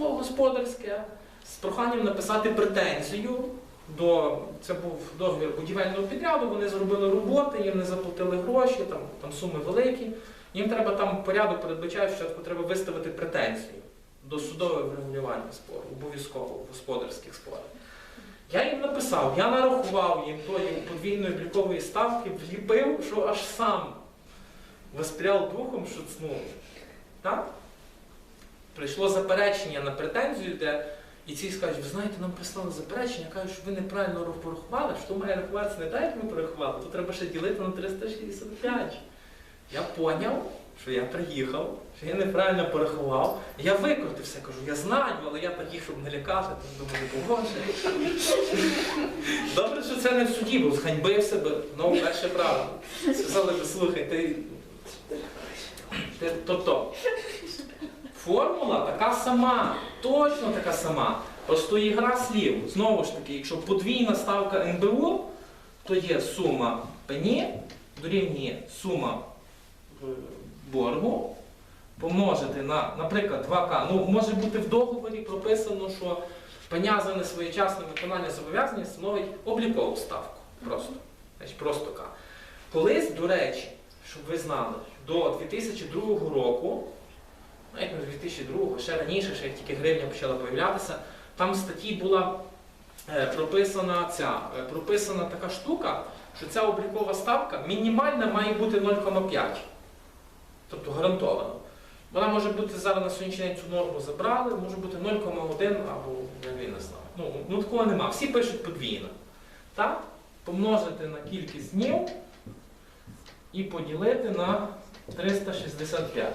підприємство господарське з проханням написати претензію до це був договір будівельного підряду. Вони зробили роботи, їм не заплатили гроші, там, там суми великі. Їм треба там порядок передбачає, що треба виставити претензію до судового врегулювання спору, обов'язково господарських спорах. Я їм написав, я нарахував їм тої подвійної облікової ставки, вліпив, що аж сам воспряв духом, що ну, так? Прийшло заперечення на претензію, де і ці скажуть, ви знаєте, нам прислали заперечення, кажуть, що ви неправильно порахували, що має рахуватися не так, як ми порахували, то треба ще ділити на 365. Я поняв, що я приїхав, що я неправильно порахував. Я викрутився, кажу, я знаю, але я такий, щоб не лякати, то думаю, боже. Добре, що це не в суді, бо зганьбив себе, ну, перше правило. Сказали, слухай, ти. тобто, формула така сама, точно така сама. Просто ігра слів. Знову ж таки, якщо подвійна ставка НБУ, то є сума пені дорівнює сума е, боргу помножити на, наприклад, 2К. Ну, може бути в договорі прописано, що пеня за несвоєчасне виконання зобов'язання становить облікову ставку. Просто. Значить, просто К. Колись, до речі, щоб ви знали, до 2002 року, навіть не 2002, ще раніше, ще як тільки гривня почала появлятися, там в статті була е, прописана ця, е, прописана така штука, що ця облікова ставка мінімальна має бути 0,5. Тобто гарантовано. Вона може бути зараз на сьогоднішній день цю норму забрали, може бути 0,1 або не знаю. Ну, ну такого нема. Всі пишуть подвійно. Так? Помножити на кількість днів і поділити на 365.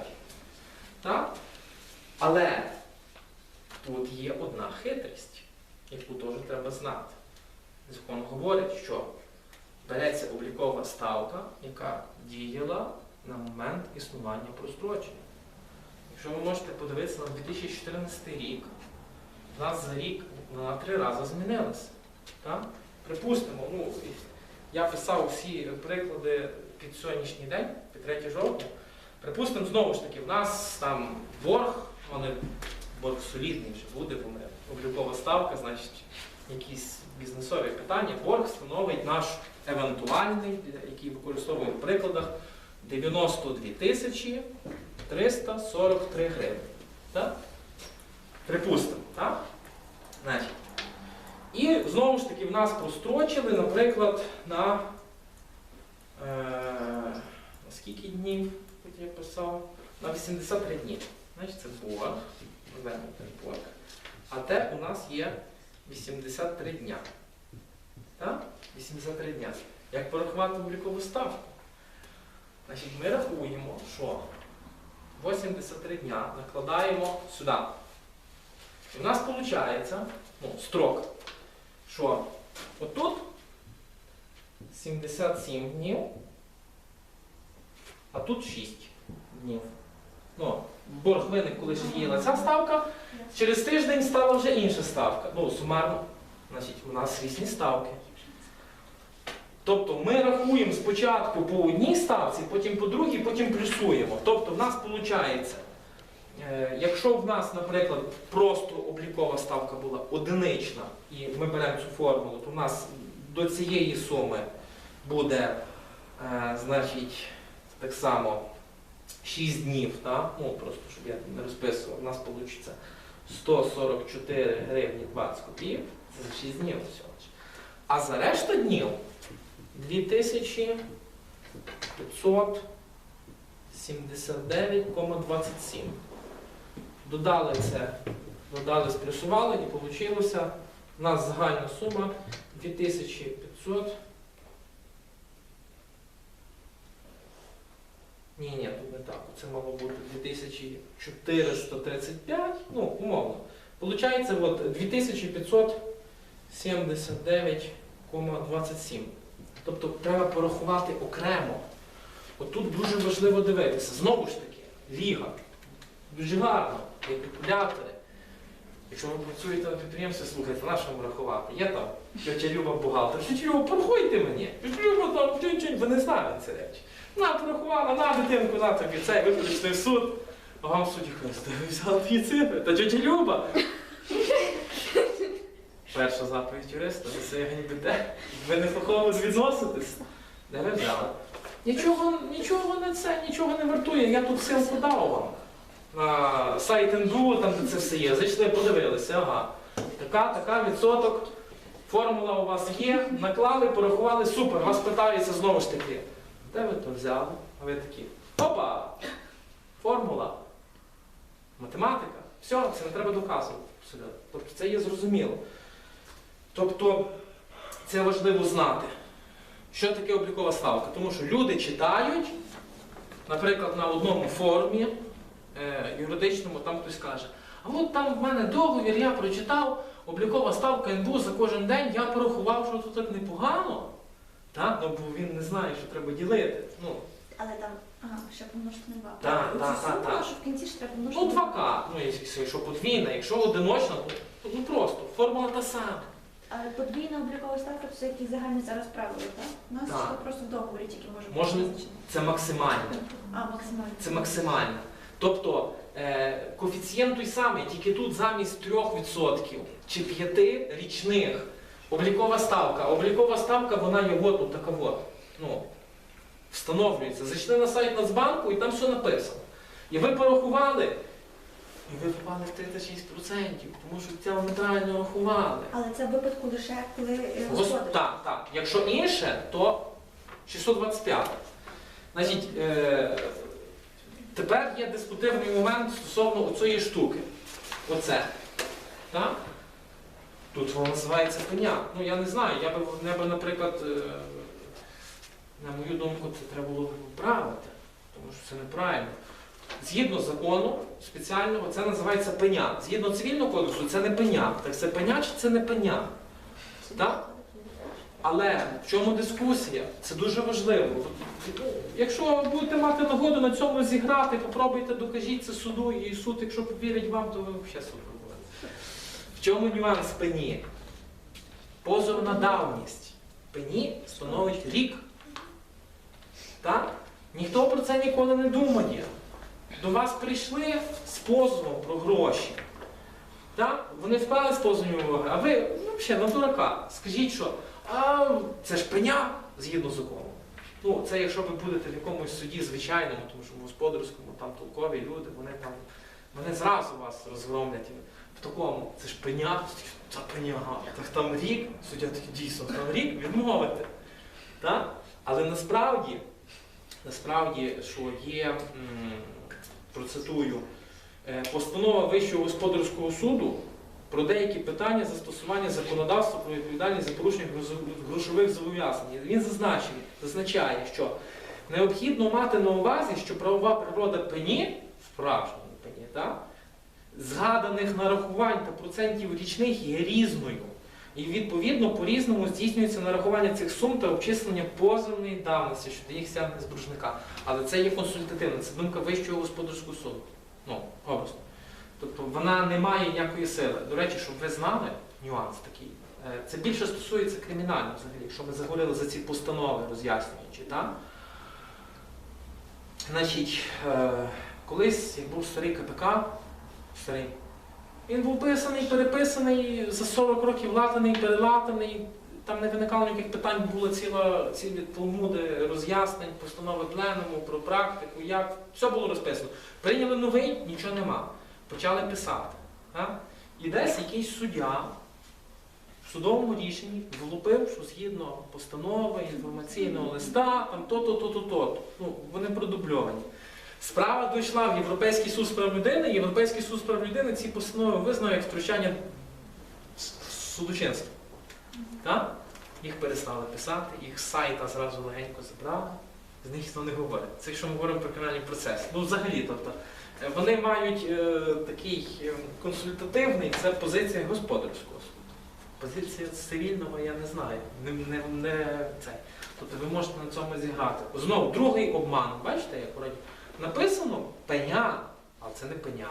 Так? Але тут є одна хитрість, яку теж треба знати. Закон говорить, що береться облікова ставка, яка діяла на момент існування прострочення. Якщо ви можете подивитися на 2014 рік, в нас за рік на три рази змінилося. Так? Припустимо, ну, я писав всі приклади під сьогоднішній день, під 3 жовтня. Припустимо, знову ж таки, в нас там борг, але борг солідний вже буде, бо ми облікова ставка, значить, якісь бізнесові питання. Борг становить наш евентуальний, який використовуємо в прикладах, 92 тисячі 343 гривні. Так? Припустимо, так? Значить. І знову ж таки в нас прострочили, наприклад, на, е, скільки днів, я писав? На 83 дні. Значить, це теж борг. А те у нас є 83 дня. Так? 83 дня. Як порахувати облікову ставку? Значить, ми рахуємо, що 83 дня накладаємо сюди. І в нас виходить ну, строк, що отут 77 днів, а тут 6 днів. Ну, борг виник, коли ще діяла ця ставка, через тиждень стала вже інша ставка. Ну, сумарно, значить, у нас різні ставки. Тобто ми рахуємо спочатку по одній ставці, потім по другій, потім плюсуємо. Тобто в нас виходить, е, якщо в нас, наприклад, просто облікова ставка була одинична, і ми беремо цю формулу, то в нас до цієї суми буде, е, значить, так само 6 днів, так? ну просто щоб я не розписував, у нас вийде 144 гривні 20 копійок, це за 6 днів всього. А за решту днів 2579,27. Додали це, додали, сплюсували і вийшло у нас загальна сума 2500. Ні, ні, тут не так. Це мало бути 2435, ну, умовно. Получається от 2579,27. Тобто треба порахувати окремо. От тут дуже важливо дивитися. Знову ж таки, ліга. Дуже гарно, як калькулятори. Якщо ви працюєте на підприємстві, слухайте, на що вам рахувати? Є там тетя Люба бухгалтер. Тетя Люба, порахуйте мені. Тетя Люба там, чуть-чуть, ви не речі. На, порахувала, на дитинку, на тобі це, ви суд. А вам судді Христо, ви взяли дві цифри. Та тетя Люба. Перша заповідь юриста, ви це ганьбите. Ви не фахово відноситесь. Де ви взяли? Нічого, нічого не це, нічого не вартує. Я тут ссылку дав вам. Сайт НДУ, там де це все є. Зайшли, подивилися, ага. Така, така відсоток. Формула у вас є, наклали, порахували, супер. Вас питаються знову ж таки. Де ви то взяли? А ви такі. Опа! Формула. Математика. Все, це не треба доказувати. Тобто це є зрозуміло. Тобто це важливо знати. Що таке облікова ставка? Тому що люди читають, наприклад, на одному форумі юридичному, там хтось каже, а от там в мене договір, я прочитав, облікова ставка НБУ за кожен день, я порахував, що тут так непогано. Так? Ну, бо він не знає, що треба ділити. Ну, Але там, ага, ще помножити на два. Так, так, так, так. що в кінці ж треба помножити ну на 2К, ну, якщо якщо подвійна, якщо одиночна, то ну, просто, формула та сама. Але подвійна облікова ставка це якісь загальні зараз правила, так? У нас Так. це просто в договорі тільки може бути Можна- визначено. Це максимально. А, максимально. Це максимально. Тобто е, коефіцієнт той самий, тільки тут замість 3% чи 5 річних облікова ставка. Облікова ставка, вона от тут така от. Ну, встановлюється. Зайшли на сайт Нацбанку і там все написано. І ви порахували, і ви попали в 36%, тому що це ви неправильно рахували. Але це в випадку лише коли е, Гос- господар. Так, так. Якщо інше, то 625. Значить, е, тепер є дискутивний момент стосовно цієї штуки. Оце. Так? Тут воно називається пеня. Ну я не знаю, я би, я би наприклад, е, на мою думку, це треба було б виправити, тому що це неправильно. Згідно закону спеціального, це називається пеня. Згідно цивільного кодексу, це не пеня. Так це пеня чи це не пеня? Так? Але в чому дискусія? Це дуже важливо. Якщо будете мати нагоду на цьому зіграти, попробуйте докажіть це суду, і суд, якщо повірить вам, то ви взагалі суд робите. В чому нюанс пені? Позовна давність. Пені становить рік. Так? Ніхто про це ніколи не думає. До вас прийшли з позовом про гроші. Так? Вони впали з вимоги, а ви ну, взагалі на дурака. Скажіть, що а, це ж пеня згідно закону. Ну, це якщо ви будете в якомусь суді звичайному, тому що в господарському там толкові люди, вони там вони зразу вас розгромлять. В такому, це ж пеня, це пеня, так там рік, суддя такий дійсно, там рік відмовити. Так? Але насправді, насправді, що є, процитую, е, постанова Вищого господарського суду про деякі питання застосування законодавства про відповідальність за порушення грошових зобов'язань. Він зазначив, зазначає, що необхідно мати на увазі, що правова природа пені, справжньої пені, так, згаданих нарахувань та процентів річних є різною. І відповідно по-різному здійснюється нарахування цих сум та обчислення позовної давності щодо їх стягнення з боржника. Але це є консультативно, це думка Вищого господарського суду. Ну, образно. Тобто вона не має ніякої сили. До речі, щоб ви знали, нюанс такий. е, Це більше стосується кримінального взагалі, що ми заговорили за ці постанови роз'яснюючи. Значить, е, колись, як був старий КПК, старий, він був писаний, переписаний, за 40 років латаний, перелатаний. Там не виникало ніяких питань, була ціла, цілі талмуди роз'яснень, постанови пленуму про практику, як все було розписано. Прийняли новий, нічого нема. Почали писати. Так? І десь якийсь суддя в судовому рішенні влупив, що згідно постанови, інформаційного листа, там то-то, то-то, то. Ну, вони продубльовані. Справа дійшла в Європейський суд з прав людини, Європейський суд з прав людини ці постанови визнав як втручання в судочинство. Так? Їх перестали писати, їх з сайта зразу легенько забрали, з них ніхто не говорить. Це якщо ми говоримо про кримінальний процес. Ну, взагалі, тобто, е, вони мають е, такий е, консультативний, це позиція господарського суду. Позиція цивільного я не знаю. Не, не, не це. Тобто ви можете на цьому зіграти. Знову, другий обман. Бачите, як вроді написано пеня, а це не пеня.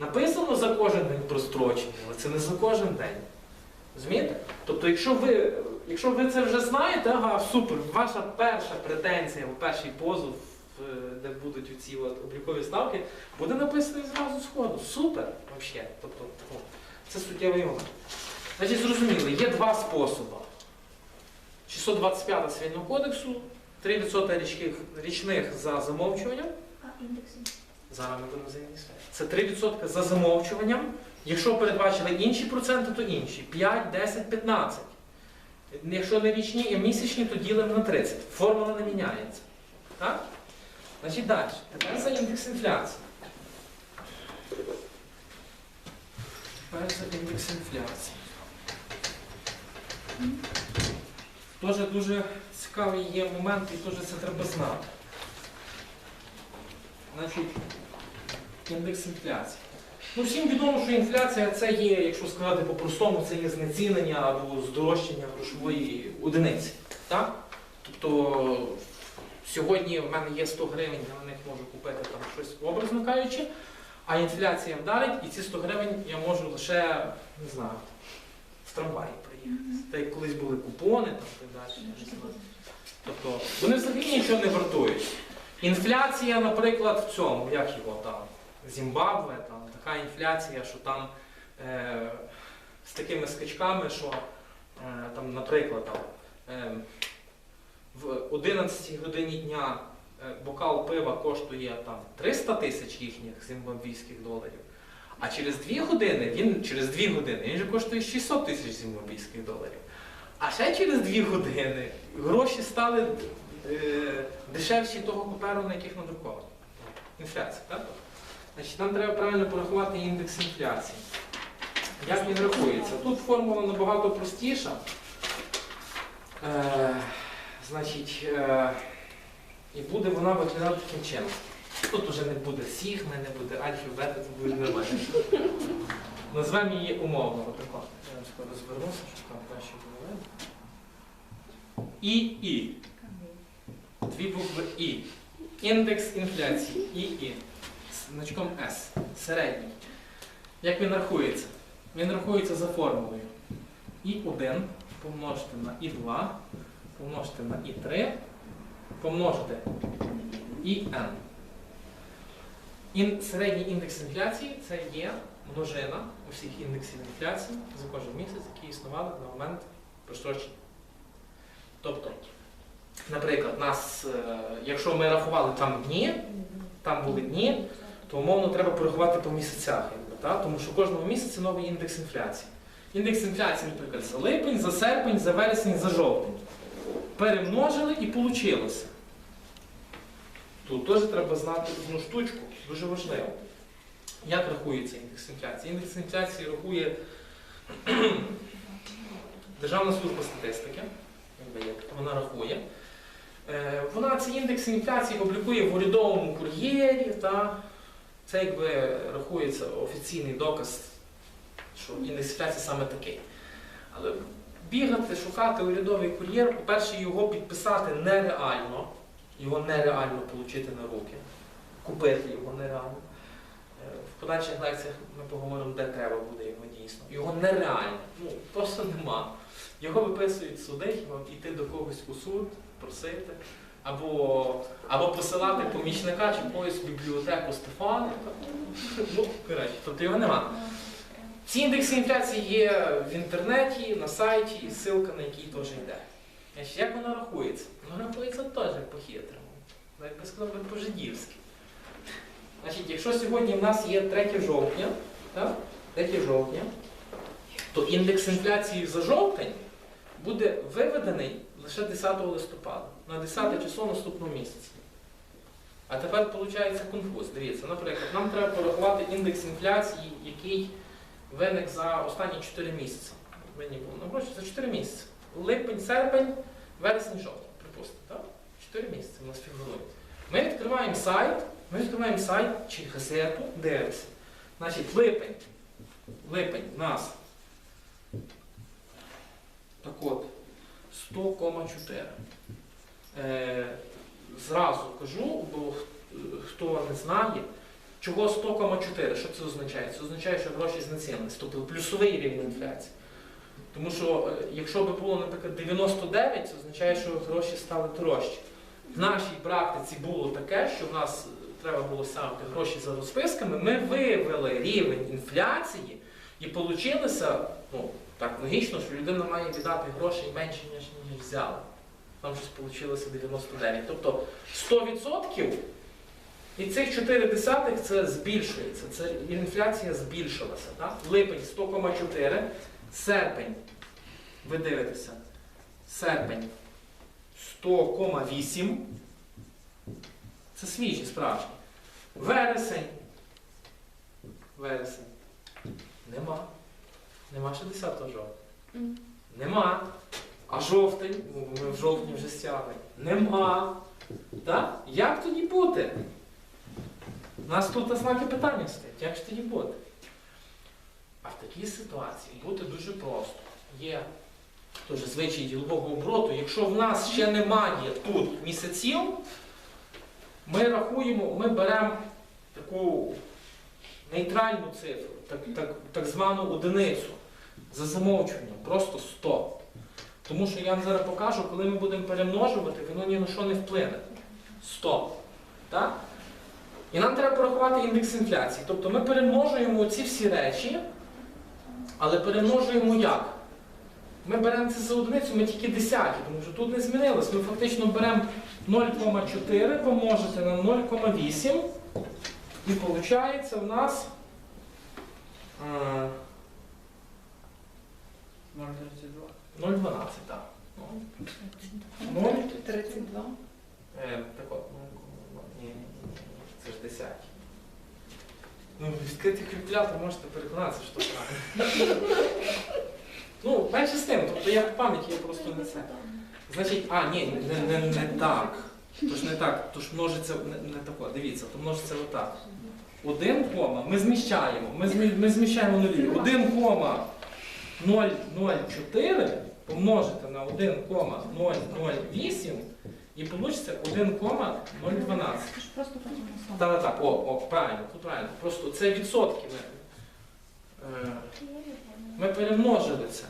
Написано за кожен день прострочення, але це не за кожен день. Розумієте? Тобто, якщо ви, якщо ви це вже знаєте, ага, супер, ваша перша претензія, перший позов де будуть ці облікові ставки, буде написано зразу сходу. Супер! Взагалі. Тобто, це суттєвий момент. Значить, зрозуміли, є два способи. 625 цивільного кодексу, 3% річних, річних за замовчуванням. А індекси? Зараз ми будемо за сфері. Це 3% за замовчуванням. Якщо передбачили інші проценти, то інші. 5, 10, 15. Якщо не річні, а місячні, то ділимо на 30. Формула не міняється. Так? Значить далі. Тепер за індекс інфляції. Тепер за індекс інфляції. Теж дуже цікавий є момент, і теж це треба знати. Значить, індекс інфляції. Ну, всім відомо, що інфляція це є, якщо сказати по-простому, це є знецінення або здорожчання грошової одиниці. Так? Тобто сьогодні в мене є 100 гривень, я на них можу купити там щось образно кажучи, а інфляція вдарить, і ці 100 гривень я можу лише, не знаю, в трамваї приїхати. Так як колись були купони там, так далі. Тобто вони взагалі нічого не вартують. Інфляція, наприклад, в цьому, як його там, Зімбабве, там така інфляція, що там е, з такими скачками, що е, там, наприклад, там, е, в 11 годині дня е, бокал пива коштує там 300 тисяч їхніх зімбабвійських доларів. А через 2 години він через 2 години він же коштує 600 тисяч зімбабвійських доларів. А ще через 2 години гроші стали е, дешевші того паперу, на яких надруковані. Інфляція, так? Значить, нам треба правильно порахувати індекс інфляції. Як він рахується? Тут формула набагато простіша. Е, значить, е, і буде вона виглядати таким чином. Тут вже не буде сігми, не буде альфі, бета, тут буде нормально. Назвемо її умовно. Я скоро звернуся, щоб там краще було видно. ІІ. Дві букви І. Індекс інфляції. ІІ. З значком С. Середній. Як він рахується? Він рахується за формулою. І1 помножити на І2, помножити на І3, помножити ІН. Ін, середній індекс інфляції це є множина усіх індексів інфляції за кожен місяць, які існували на момент прострочення. Тобто, наприклад, нас, е, якщо ми рахували там дні, там були дні, то умовно треба порахувати по місяцях, якби, та? тому що кожного місяця новий індекс інфляції. Індекс інфляції, наприклад, за липень, за серпень, за вересень, за жовтень. Перемножили і вийшло. Тут теж треба знати одну штучку, дуже важливо. Як рахується індекс інфляції? Індекс інфляції рахує Державна служба статистики. Вона рахує. Е, Вона цей індекс інфляції публікує в урядовому кур'єрі. Це якби рахується офіційний доказ, що інфляції саме такий. Але бігати, шукати урядовий кур'єр, по-перше, його підписати нереально. Його нереально отримати на руки. Купити його нереально. Е, В подальших лекціях ми поговоримо, де треба буде його дійсно. Його нереально. Ну, просто нема. Його виписують суди, йти до когось у суд, просити, або, або посилати помічника чи когось в бібліотеку Стефана. Ну, коротше, тобто його нема. Ці індекси інфляції є в інтернеті, на сайті, і ссылка на який теж йде. Як воно рахується? Воно рахується теж по-хитрому. Ну, Як би сказав по-жидівськи. Значить, якщо сьогодні в нас є 3 жовтня, так? 3 жовтня, то індекс інфляції за жовтень буде виведений лише 10 листопада, на 10 число наступного місяця. А тепер виходить конфуз. Дивіться, наприклад, нам треба порахувати індекс інфляції, який виник за останні 4 місяці. Винні було на гроші за 4 місяці. Липень, серпень, вересень, жовтень, припустимо. Так? 4 місяці у нас фігурує. Ми відкриваємо сайт, ми відкриваємо сайт чи газету, дивимося. Значить, липень. Липень у нас так от 100,4. Е, зразу кажу, бо хто не знає, чого 100,4, що це означає? Це означає, що гроші знецінились, тобто плюсовий рівень інфляції. Тому що е, якщо би було, наприклад, 99, це означає, що гроші стали дорожчі. В нашій практиці було таке, що в нас е, треба було ставити гроші за розписками. Ми виявили рівень інфляції і получилося, ну, так логічно, що людина має віддати грошей менше, ніж, ніж взяла. Там щось вийшло 99. Тобто 100% і цих 4 десятих це збільшується. Це інфляція збільшилася. Так? Липень 100,4, серпень, ви дивитеся, серпень 100,8. Це свіжі, справжні. Вересень. Вересень. Нема. Нема 60 жовтня. Нема. А жовтень, ну, ми в жовтні вже стягли. Нема. Так? Як тоді бути? У нас тут знаки питання стоять. Як ж тоді бути? А в такій ситуації бути дуже просто. Є теж звичай ділового обороту. Якщо в нас ще немає тут місяців, ми рахуємо, ми беремо таку нейтральну цифру, так, так, так звану одиницю за замовчуванням, просто 100. Тому що я вам зараз покажу, коли ми будемо перемножувати, воно ні на що не вплине. 100. Так? І нам треба порахувати індекс інфляції. Тобто ми перемножуємо ці всі речі, але перемножуємо як? Ми беремо це за одиницю, ми тільки десяті, тому що тут не змінилось. Ми фактично беремо 0,4 помножити на 0,8 і виходить в нас е, 0,12, так. Ну, Ну, 32. Е, так от, ну, ні, ні, це ж десяті. Ну, відкрити калькулятор можете переконатися, що правильно. Ну, менше з тим, тобто я в пам'яті, я просто не це. Значить, а, ні, не, не, не так. Тож не так, тож множиться не, не тако. Дивіться, то множиться отак. 1 кома, ми зміщаємо, ми, змі, ми зміщаємо нулі. 1 кома 0,04 помножити на 1,008 і вийде 1,012. Просто Так, так, так, о, о, правильно, тут правильно. Просто це відсотки. Ми, е, ми перемножили це.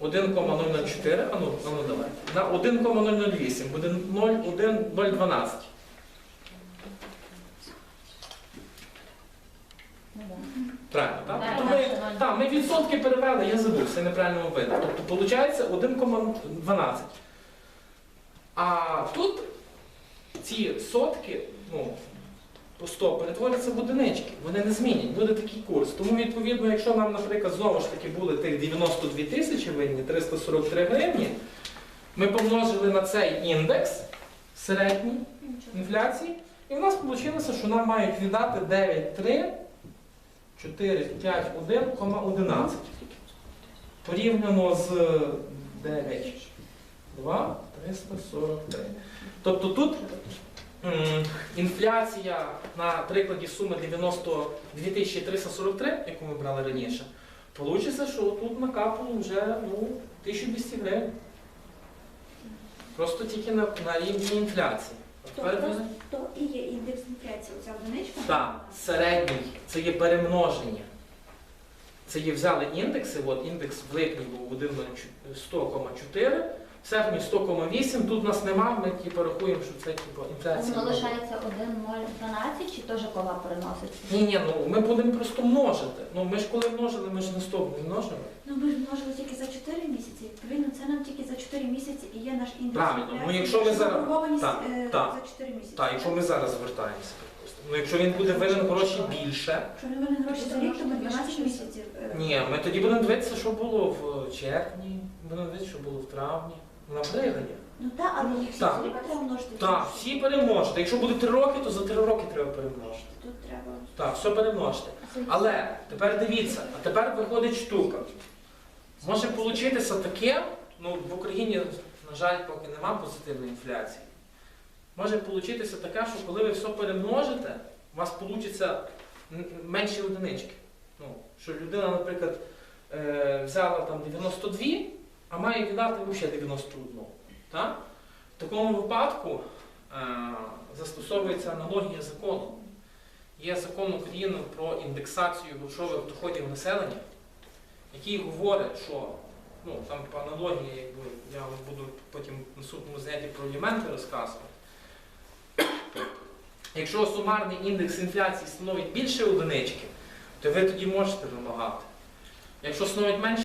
1,004, а ну, ну давай. На 1,008 буде 0,1,012. Правильно, так? Так, Тобто ми, так, ми відсотки перевели, я забув, це неправильно видно. Тобто виходить 1,12. А тут ці сотки, ну, по 100 перетворяться в одинички, вони не змінять, буде такий курс. Тому, відповідно, якщо нам, наприклад, знову ж таки були тих 92 тисячі винні, 343 гривні, ми помножили на цей індекс середній інфляції, і в нас вийшло, що нам мають віддати 9,3, 4, 5, 1,11. Порівняно з 9, 2, 343. Тобто тут інфляція на прикладі суми 92 343, яку ми брали раніше, вийде, що тут накапало вже ну, 1200 гривень. Просто тільки на, на рівні інфляції. То Тепер то і є індекс інфляції, оця одиничка. так, середній це є перемноження. Це є взяли індекси, от індекс в липні був 100,4, в серпні 100,8, тут нас нема, ми типу, рахуємо, що це типу, інфляція. Воно лишається 1,012 чи теж кола переноситься? Ні, ні, ну ми будемо просто множити. Ну ми ж коли множили, ми ж не 100 не множили. Ну ми ж множили тільки за 4 місяці. Відповідно, це нам тільки за 4 місяці і є наш індекс Правильно. Ну, якщо ми зараз- так, е, так. за 4 місяці. Так, якщо ми зараз звертаємося, припустимо. Ну якщо він буде винен гроші більше, Якщо не винен гроші за рік, то ми 12 місяців. е, ні, ми тоді будемо дивитися, що було в червні, будемо дивитися, що було в травні. На пригаді. Ну так, але їх всі Так. треба множити. Так, всі перемножити. Якщо буде 3 роки, то за 3 роки треба перемножити. Тут треба. Так, все перемножити. Але тепер дивіться, а тепер виходить штука. Може получитися таке, ну в Україні, на жаль, поки нема позитивної інфляції. Може получитися таке, що коли ви все перемножите, у вас вийде менші одинички. Ну, що людина, наприклад, е, взяла там 92, а має віддати ще 91. Так? В такому випадку е, застосовується аналогія закону. Є закон України про індексацію грошових доходів населення, який говорить, що ну там по аналогії, якби я вам буду потім в наступному занятті про елементи розказувати. Якщо сумарний індекс інфляції становить більше одинички, то ви тоді можете вимагати. Якщо становить менше